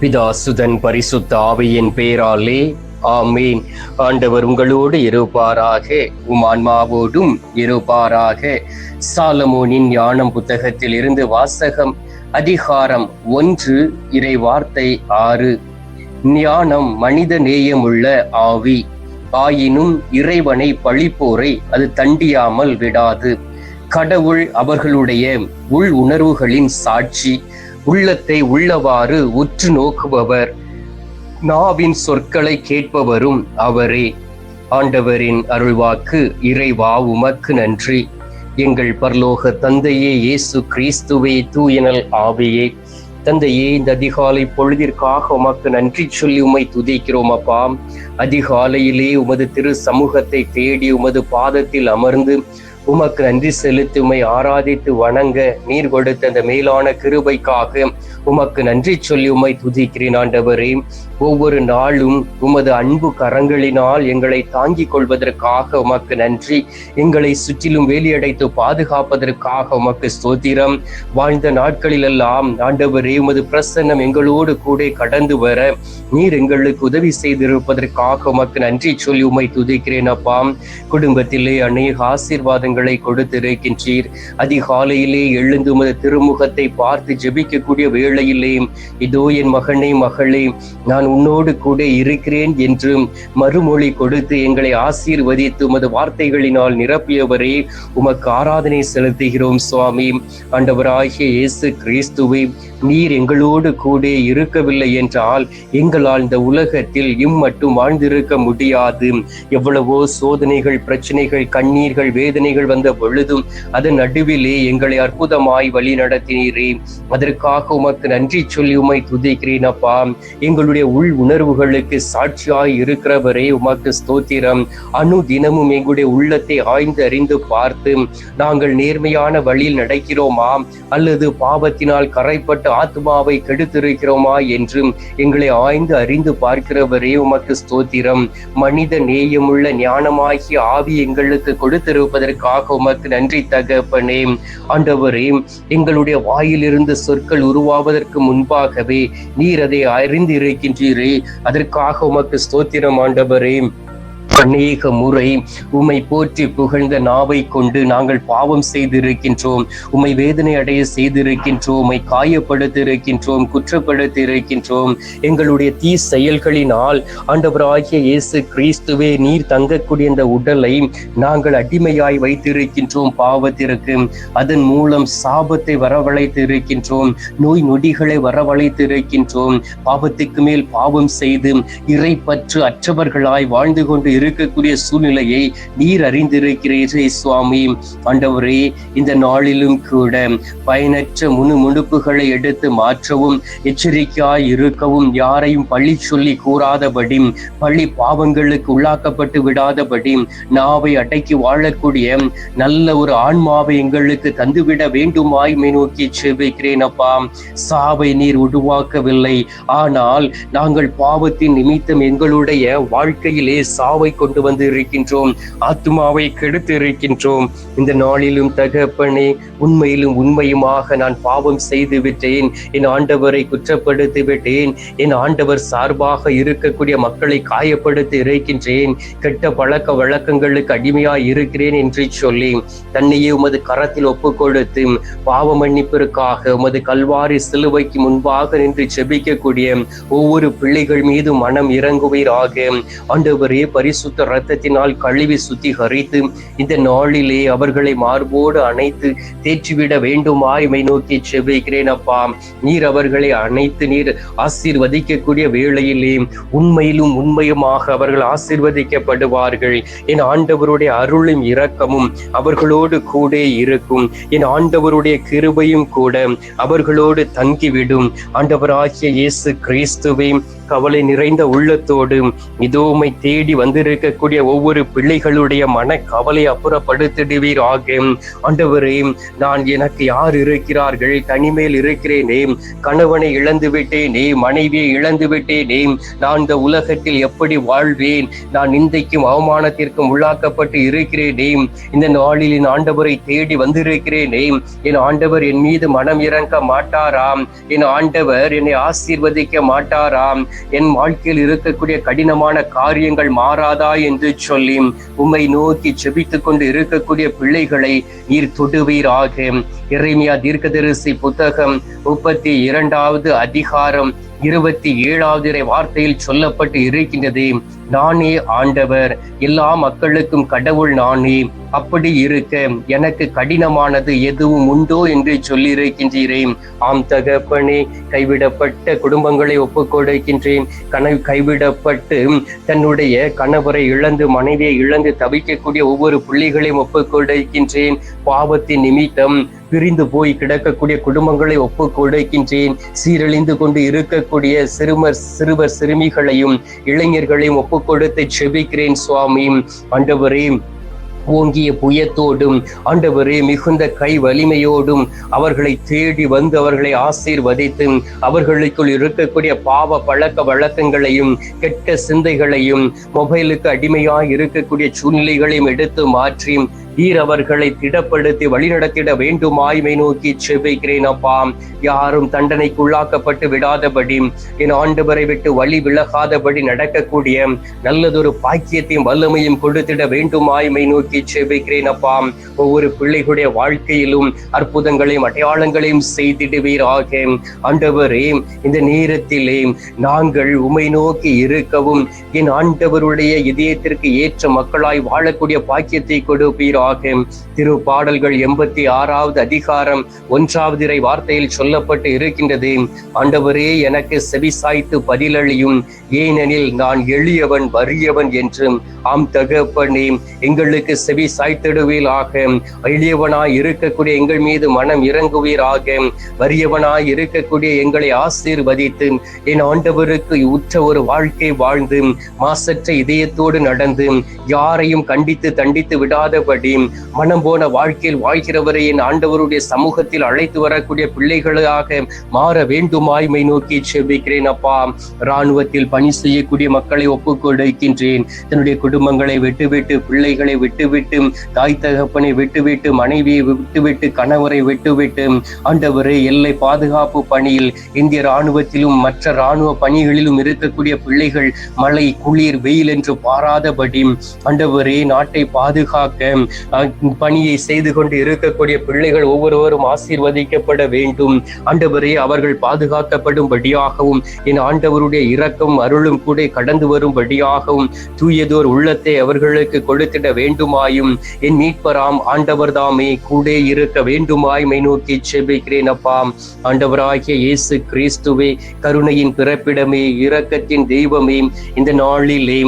பிதாசுதன் பரிசுத்த ஆவியின் பேராலே ஆமீன். ஆண்டவர் உங்களோடு இருப்பாராக உமான்மாவோடும் இருப்பாராக. சாலமோனின் ஞானம் புத்தகத்தில் இருந்து வாசகம் அதிகாரம் ஒன்று இறை வார்த்தை ஆறு. ஞானம் மனித நேயமுள்ள ஆவி ஆயினும் இறைவனை பழிப்போரை அது தண்டியாமல் விடாது. கடவுள் அவர்களுடைய உள் உணர்வுகளின் சாட்சி உள்ளத்தை உள்ளவாறு உற்று நோக்குபவர். நாவின் சொற்களை கேட்பவரும் அவரே. ஆண்டவரின் அருள்வாக்கு இறைவா உமக்கு நன்றி. எங்கள் பரலோக தந்தையே இயேசு கிறிஸ்துவே தூயனல் ஆவையே. தந்தையே இந்த அதிகாலை பொழுதிற்காக உமக்கு நன்றி சொல்லி உமை துதிக்கிறோம் அப்பா. அதிகாலையிலே உமது திரு சமூகத்தை தேடி உமது பாதத்தில் அமர்ந்து உமக்கு நன்றி செலுத்துமை ஆராதித்து வணங்க நீர் கொடுத்த அந்த மேலான கிருபைக்காக உமக்கு நன்றி சொல்லி உமை துதிக்கிறேன் ஆண்டவரே. ஒவ்வொரு நாளும் உமது அன்பு கரங்களினால் எங்களை தாங்கிக் கொள்வதற்காக உமக்கு நன்றி. எங்களை சுற்றிலும் வேலியடைத்து பாதுகாப்பதற்காக உமக்கு ஸ்தோத்திரம். வாழ்ந்த நாட்களிலெல்லாம் ஆண்டவரே உமது பிரசன்னம் எங்களோடு கூட கடந்து வர நீர் எங்களுக்கு உதவி செய்திருப்பதற்காக உமக்கு நன்றி சொல்லி உமை துதிக்கிறேன் அப்பாம் குடும்பத்திலே அநேக ஆசீர்வாதங்கள் கொடுத்திருக்கின்றீர். அதிகாலையிலே எழுந்து உமது திருமுகத்தை பார்த்து ஜெபிக்கக்கூடிய வேளையிலே இதோ என் மகனே மகளே நான் உன்னோடு கூட இருக்கிறேன் என்றும் மறுமொழி கொடுத்து எங்களை ஆசீர்வதித்து உமது வார்த்தைகளினால் நிரப்பியவரே உமக்கு ஆராதனை செலுத்துகிறோம் சுவாமி. ஆண்டவராகிய இயேசு கிறிஸ்துவை நீர் எங்களோடு கூட இருக்கவில்லை என்றால் எங்களால் இந்த உலகத்தில் இம்மட்டும் வாழ்ந்திருக்க முடியாது. எவ்வளவோ சோதனைகள் பிரச்சனைகள் கண்ணீர்கள் வேதனைகள் வந்த பொழுதும் அதன் நடுவிலே எங்களை அற்புதமாய் வழி நடத்தினீரே. அதற்காக உமக்கு நன்றி சொல்லி உமை துதிக்கிறேன் அப்பா. எங்களுடைய உள் உணர்வுகளுக்கு சாட்சியாய் இருக்கிறவரே உமக்கு ஸ்தோத்திரம். அணு தினமும் எங்களுடைய உள்ளத்தை ஆய்ந்து அறிந்து பார்த்து நாங்கள் நேர்மையான வழியில் நடக்கிறோமா? அல்லது பாவத்தினால் கரைப்பட்டு ஆத்மாவை கெடுத்திருக்கிறோமா என்றும் எங்களை ஆய்ந்து அறிந்து பார்க்கிறவரே உமக்கு ஸ்தோத்திரம். மனித நேயமுள்ள ஞானமாகிய ஆவி எங்களுக்கு கொடுத்திருப்பதற்காக உமக்கு நன்றி தகப்பனே. ஆண்டவரே எங்களுடைய வாயிலிருந்து சொற்கள் உருவாவதற்கு முன்பாகவே நீர் அதை அறிந்து இருக்கின்றீரே அதற்காக உமக்கு ஸ்தோத்திரம் ஆண்டவரே. அநேக முறை உம்மை போற்றி புகழ்ந்த நாவை கொண்டு நாங்கள் பாவம் செய்திருக்கின்றோம். உம்மை வேதனை அடைய செய்திருக்கின்றோம். உமை காயப்படுத்தியிருக்கின்றோம். குற்றப்படுத்தியிருக்கின்றோம். குற்றப்படுத்தி இருக்கின்றோம் எங்களுடைய தீ செயல்களினால் ஆண்டவராகிய இயேசு கிறிஸ்துவே நீர் தங்கக்கூடிய இந்த உடலை நாங்கள் அடிமையாய் வைத்திருக்கின்றோம் பாவத்திற்கு. அதன் மூலம் சாபத்தை வரவழைத்திருக்கின்றோம். நோய் நொடிகளை வரவழைத்திருக்கின்றோம். பாவத்துக்கு மேல் பாவம் செய்து இறைப்பற்று பற்று அற்றவர்களாய் வாழ்ந்து கொண்டு இருக்கக்கூடிய சூழ்நிலையை நீர் அறிந்திருக்கிறீரே சுவாமி. ஆண்டவரே இந்த நாளிலும் கூட பயனற்ற முணுமுணுப்புகளை எடுத்து மாற்றவும் எச்சரிக்கையாய் இருக்கவும் யாரையும் பழி சொல்லி கூறாதபடி பள்ளி பாவங்களுக்கு உள்ளாக்கப்பட்டு விடாதபடி நாவை அடக்கி வாழக்கூடிய நல்ல ஒரு ஆன்மாவை எங்களுக்கு தந்துவிட வேண்டுமாய் மே நோக்கி செவிக்கிறேன் அப்பா. சாவை நீர் உருவாக்கவில்லை. ஆனால் நாங்கள் பாவத்தின் நிமித்தம் எங்களுடைய வாழ்க்கையிலே சாவை கொண்டு வந்து இருக்கின்றோம் ஆத்மாவை கெடுத்து இருக்கின்றோம் இந்த நாளிலும் தகப்பனே உண்மையிலும் உண்மையுமாக நான் பாவம் செய்து விட்டேன் என் ஆண்டவரை குற்றப்படுத்தி விட்டேன் என் ஆண்டவர் சார்பாக இருக்கக்கூடிய மக்களை காயப்படுத்தி இருக்கின்றேன் கெட்ட பழக்க வழக்கங்களுக்கு அடிமையாய் இருக்கிறேன் என்று சொல்லி தன்னையே உமது கரத்தில் ஒப்பு கொடுத்து பாவ மன்னிப்பிற்காக உமது கல்வாரி சிலுவைக்கு முன்பாக நின்று செபிக்கக்கூடிய ஒவ்வொரு பிள்ளைகள் மீது மனம் இறங்குவீராக. ஆண்டவரே பரிசு பரிசுத்த இரத்தத்தினால் கழுவி சுத்திகரித்து இந்த நாளிலே அவர்களை மார்போடு அணைத்து தேற்றிவிட வேண்டுமா இமை நோக்கி செபிக்கிறேன் அப்பா. நீர் அவர்களை அணைத்து நீர் ஆசீர்வதிக்கக்கூடிய வேளையிலே உண்மையிலும் உண்மையுமாக அவர்கள் ஆசீர்வதிக்கப்படுவார்கள். என் ஆண்டவருடைய அருளும் இரக்கமும் அவர்களோடு கூட இருக்கும். என் ஆண்டவருடைய கிருபையும் கூட அவர்களோடு தங்கிவிடும். ஆண்டவராகிய இயேசு கிறிஸ்துவை கவலை நிறைந்த உள்ளத்தோடு இதோ தேடி வந்திருக்கக்கூடிய ஒவ்வொரு பிள்ளைகளுடைய மன கவலை அப்புறப்படுத்திடுவீராக ஆண்டவரே நான் எனக்கு யார் இருக்கிறார்கள்? தனிமேல் இருக்கிறேனே. கணவனை இழந்து விட்டேனே. மனைவியை இழந்து விட்டேனே. நான் இந்த உலகத்தில் எப்படி வாழ்வேன்? நான் நிந்தைக்கும் அவமானத்திற்கும் உள்ளாக்கப்பட்டு இருக்கிறேனே. இந்த நாளில் என் ஆண்டவரை தேடி வந்திருக்கிறேனே. என் ஆண்டவர் என் மீது மனம் இறங்க மாட்டாராம். என் ஆண்டவர் என்னை ஆசீர்வதிக்க மாட்டாராம். என் வாழ்க்கையில் இருக்கக்கூடிய கடினமான காரியங்கள் மாறாதா என்று சொல்லி உம்மை நோக்கி செபித்துக் கொண்டு இருக்கக்கூடிய பிள்ளைகளை நீர் தொடுவீராக. இறைமையா தீர்க்கதரிசி புத்தகம் முப்பத்தி இரண்டாவது அதிகாரம் இருபத்தி ஏழாவது இறை வார்த்தையில் சொல்லப்பட்டு இருக்கின்றது. நானே ஆண்டவர் எல்லா மக்களுக்கும் கடவுள் நானே அப்படி இருக்க எனக்கு கடினமானது எதுவும் உண்டோ என்று சொல்லியிருக்கின்றேன் ஆம் தகப்பனே கைவிடப்பட்ட குடும்பங்களை ஒப்புக்கொடுக்கின்றேன். கன கைவிடப்பட்டு தன்னுடைய கணவரை இழந்து மனைவியை இழந்து தவிக்கக்கூடிய ஒவ்வொரு பிள்ளைகளையும் ஒப்புக்கொடுக்கின்றேன். பாவத்தின் நிமித்தம் பிரிந்து போய் கிடக்கக்கூடிய குடும்பங்களை ஒப்பு கொடுக்கின்றேன். சீரழிந்து கொண்டு இருக்கக்கூடிய சிறுமர் சிறுவர் சிறுமிகளையும் இளைஞர்களையும் ஒப்பு கொடுத்து செபிக்கிறேன் சுவாமி. ஆண்டவரே ஓங்கிய புயத்தோடும் ஆண்டவரே மிகுந்த கை வலிமையோடும் அவர்களை தேடி வந்து அவர்களை ஆசீர்வதித்து அவர்களுக்குள் இருக்கக்கூடிய பாவ பழக்க வழக்கங்களையும் கெட்ட சிந்தைகளையும் மொபைலுக்கு அடிமையாய் இருக்கக்கூடிய சூழ்நிலைகளையும் எடுத்து மாற்றி நீர் அவர்களை திடப்படுத்தி வழிநடத்திட வேண்டுமாய்மை நோக்கி செபிக்கிறேன் அப்பா. யாரும் தண்டனைக்குள்ளாக்கப்பட்டு விடாதபடி என் ஆண்டவரை விட்டு வழி விலகாதபடி நடக்கக்கூடிய நல்லதொரு பாக்கியத்தையும் வல்லமையும் கொடுத்திட வேண்டுமாய்மை நோக்கி செபிக்கிறேன் அப்பா. ஒவ்வொரு பிள்ளைகளுடைய வாழ்க்கையிலும் அற்புதங்களையும் அடையாளங்களையும் செய்திடுவீராக. ஆண்டவரே இந்த நேரத்திலே நாங்கள் உமை நோக்கி இருக்கவும் என் ஆண்டவருடைய இதயத்திற்கு ஏற்ற மக்களாய் வாழக்கூடிய பாக்கியத்தை கொடுப்பீராக திரு பாடல்கள் எண்பத்தி ஆறாவது அதிகாரம் ஒன்றாவது இறை வார்த்தையில் சொல்லப்பட்டு இருக்கின்றது. ஆண்டவரே எனக்கு செவிசாய்த்து பதிலளியும். ஏனெனில் நான் எளியவன் வறியவன் என்றும். ஆம் தகப்பனே எங்களுக்கு செவி சாய்த்திடுவீராக எளியவனாய் இருக்கக்கூடிய எங்கள் மீது மனம் இறங்குவீராக. வறியவனாய் இருக்கக்கூடிய எங்களை ஆசீர்வதித்து என் ஆண்டவருக்கு உற்ற ஒரு வாழ்க்கை வாழ்ந்து மாசற்ற இதயத்தோடு நடந்து யாரையும் கண்டித்து தண்டித்து விடாதபடி மனம் போன வாழ்க்கையில் வாழ்கிறவரை என் ஆண்டவருடைய சமூகத்தில் அழைத்து வரக்கூடிய பிள்ளைகளாக மாற வேண்டுமாய்மை நோக்கி செபிக்கிறேன் அப்பா. இராணுவத்தில் பணி செய்யக்கூடிய மக்களை ஒப்புக்கொடுக்கின்றேன். தன்னுடைய குடும்பங்களை விட்டுவிட்டு பிள்ளைகளை விட்டுவிட்டு தாய் தகப்பனை விட்டுவிட்டு மனைவியை விட்டுவிட்டு கணவரை விட்டுவிட்டு ஆண்டவரே எல்லை பாதுகாப்பு பணியில் இந்திய ராணுவத்திலும் மற்ற ராணுவ பணிகளிலும் இருக்கக்கூடிய பிள்ளைகள் மழை குளிர் வெயில் என்று பாராதபடி ஆண்டவரே நாட்டை பாதுகாக்க பணியை செய்து கொண்டு இருக்கக்கூடிய பிள்ளைகள் ஒவ்வொருவரும் ஆசீர்வதிக்கப்பட வேண்டும். ஆண்டவரே அவர்கள் பாதுகாக்கப்படும்படியாகவும் என் ஆண்டவருடைய இரக்கம் அருளும் கூட கடந்து வரும்படியாகவும் தூயதோர் உள்ளத்தை அவர்களுக்கு கொடுத்திட வேண்டுமாயும் என் மீட்பராம் ஆண்டவர் தாமே கூட இருக்க வேண்டுமாய்மை நோக்கி செபிக்கிறேன் அப்பா. ஆண்டவராகிய இயேசு கிறிஸ்துவே கருணையின் பிறப்பிடமே இரக்கத்தின் தெய்வமே இந்த நாளிலே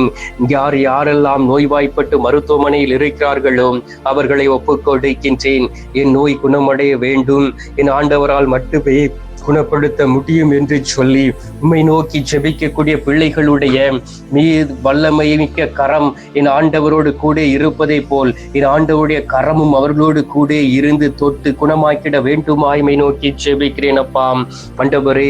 யார் யாரெல்லாம் நோய்வாய்ப்பட்டு மருத்துவமனையில் இருக்கிறார்களோ அவர்களை ஒப்புக்கொடுக்கின்றேன். என் நோய் குணமடைய வேண்டும். என் ஆண்டவரால் மட்டுமே குணப்படுத்த முடியும் என்று சொல்லி உண்மை நோக்கி ஜெபிக்கக்கூடிய பிள்ளைகளுடைய மீது வல்லமை மிக்க கரம் என் ஆண்டவரோடு கூட இருப்பதை போல் என் ஆண்டவருடைய கரமும் அவர்களோடு கூட இருந்து தொட்டு குணமாக்கிட வேண்டுமாய்மை நோக்கி ஜெபிக்கிறேன் அப்பா. ஆண்டவரே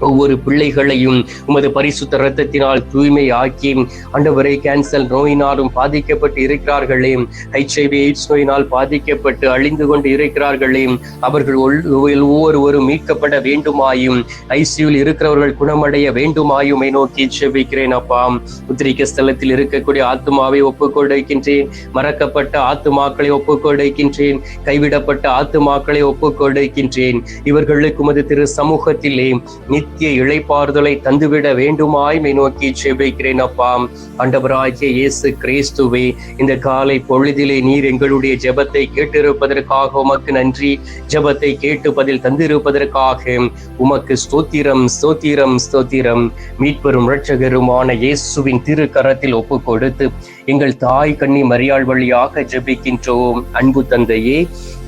ஒவ்வொரு பிள்ளைகளையும் உமது பரிசுத்த இரத்தத்தினால் தூய்மை ஆக்கி ஆண்டவரை கேன்சல் நோயினாலும் பாதிக்கப்பட்டு இருக்கிறார்களே. ஹெச்ஐவி எய்ட்ஸ் நோயினால் பாதிக்கப்பட்டு அழிந்து கொண்டு இருக்கிறார்களே. அவர்கள் ஒவ்வொருவரும் மீட்கப்பட வேண்டுமாயும் ஐசியூவில் இருக்கிறவர்கள் குணமடைய வேண்டுமாயுமை நோக்கி செவிக்கிறேன் அப்பா. உத்திரிக்க ஸ்தலத்தில் இருக்கக்கூடிய ஆத்துமாவை ஒப்புக்கொடுக்கின்றேன். மறக்கப்பட்ட ஆத்துமாக்களை ஒப்புக்கொடுக்கின்றேன். கைவிடப்பட்ட ஆத்துமாக்களை ஒப்புக்கொடுக்கின்றேன். இவர்களுக்கு மது திரு சமூகத்திலே நித்திய இளைப்பாறுதலை தந்துவிட வேண்டுமாய் மை நோக்கி செபிக்கிறேன் அப்பாம் ஆண்டவராகிய இயேசு கிறிஸ்துவே இந்த காலை பொழுதிலே நீர் எங்களுடைய ஜெபத்தை கேட்டிருப்பதற்காக உமக்கு நன்றி. ஜெபத்தை கேட்டு பதில் தந்திருப்பதற்காக உமக்கு ஸ்தோத்திரம் ஸ்தோத்திரம் ஸ்தோத்திரம். மீட்பெரும் இரட்சகருமான இயேசுவின் திருக்கரத்தில் ஒப்பு கொடுத்து எங்கள் தாய் கண்ணி மரியாள் வழியாக ஜெபிக்கின்றோம். அன்பு தந்தையே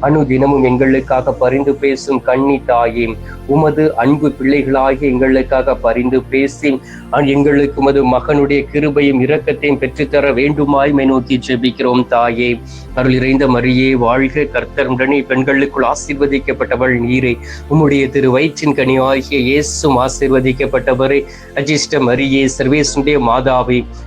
அனுதினமும் எங்களுக்காக பரிந்து பேசும் கண்ணி தாயே உமது அன்பு பிள்ளைகளாகி எங்களுக்காக பரிந்து பேசி எங்களுக்கு உமது மகனுடைய கிருபையும் இரக்கத்தையும் பெற்றுத்தர வேண்டுமாய் நோக்கி ஜெபிக்கிறோம் தாயே. அருள் இறைந்த மரியே வாழ்க கர்த்தருடனே பெண்களுக்குள் ஆசீர்வதிக்கப்பட்டவள் நீரே. உம்முடைய திரு வயிற்றின் கனியாகிய இயேசும் ஆசீர்வதிக்கப்பட்டவரே. அஜிஷ்ட மரியே சர்வேசுடைய மாதாவே